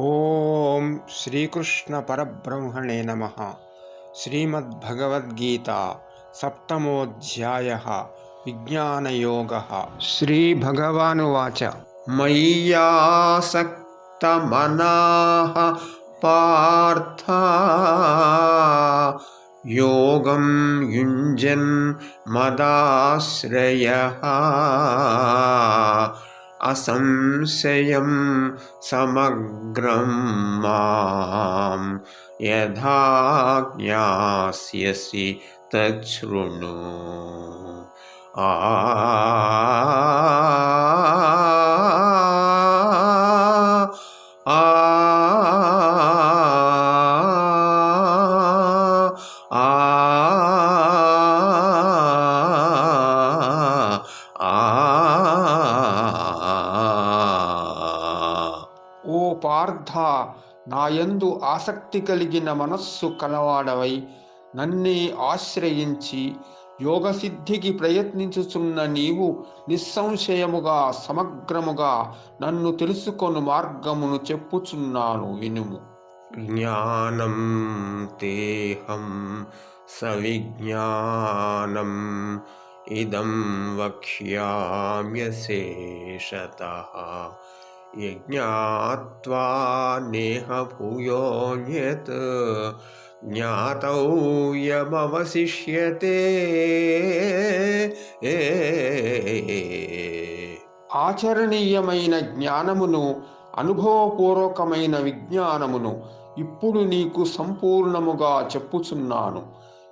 ॐ श्रीकृष्णपरब्रह्मणे नमः। श्रीमद्भगवद्गीता सप्तमोऽध्यायः विज्ञानयोगः। श्रीभगवानुवाच। मय्यासक्तमनाः पार्था योगं युञ्जन् मदाश्रयः। మదాశ్రయः అసంశయం సమగ్రం మాం యథా జ్ఞాస్యసి తచ్ఛృణు ఆ ఆ ఆ ఓ పార్థ నాయందు ఆసక్తి కలిగిన మనస్సు కలవాడవై నన్నే ఆశ్రయించి యోగసిద్ధికి ప్రయత్నించుచున్న నీవు నిస్సంశయముగా సమగ్రముగా నన్ను తెలుసుకొను మార్గమును చెప్పుచున్నాను వినుము. జ్ఞానం తేహం సవిజ్ఞానం ఇదం వక్ష్యామ్యశేషత యజ్ఞాత్వా నేహ భూయోన్యత్ జ్ఞాతవ్యమవశిష్యతే ఆచరణీయమైన జ్ఞానమును అనుభవపూర్వకమైన విజ్ఞానమును ఇప్పుడు నీకు సంపూర్ణముగా చెప్పుచున్నాను.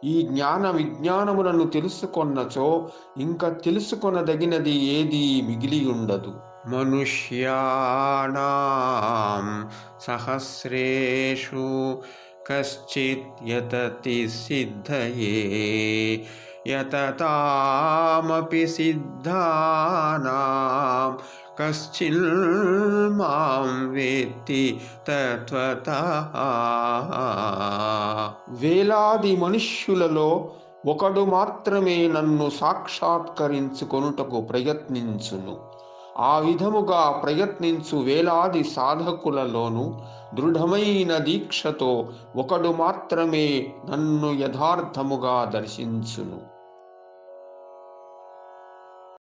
ఈ జ్ఞాన విజ్ఞానములను తెలుసుకొన్నచో ఇంకా తెలుసుకొనదగినది ఏదీ మిగిలి ఉండదు మనుష్యాణం సహస్రేషు కశ్చిత్ యతతి సిద్ధయే యతతామపి సిద్ధానాం కశ్చిల్ మాం వేత్తి తత్వత వేలాది మనుష్యులలో ఒకడు మాత్రమే నన్ను సాక్షాత్కరించుకొనుటకు ప్రయత్నించును. ఆ విధముగా ప్రయత్నించు వేలాది సాధకులలోనూ దృఢమైన దీక్షతో ఒకడు మాత్రమే నన్ను యథార్థముగా దర్శించును.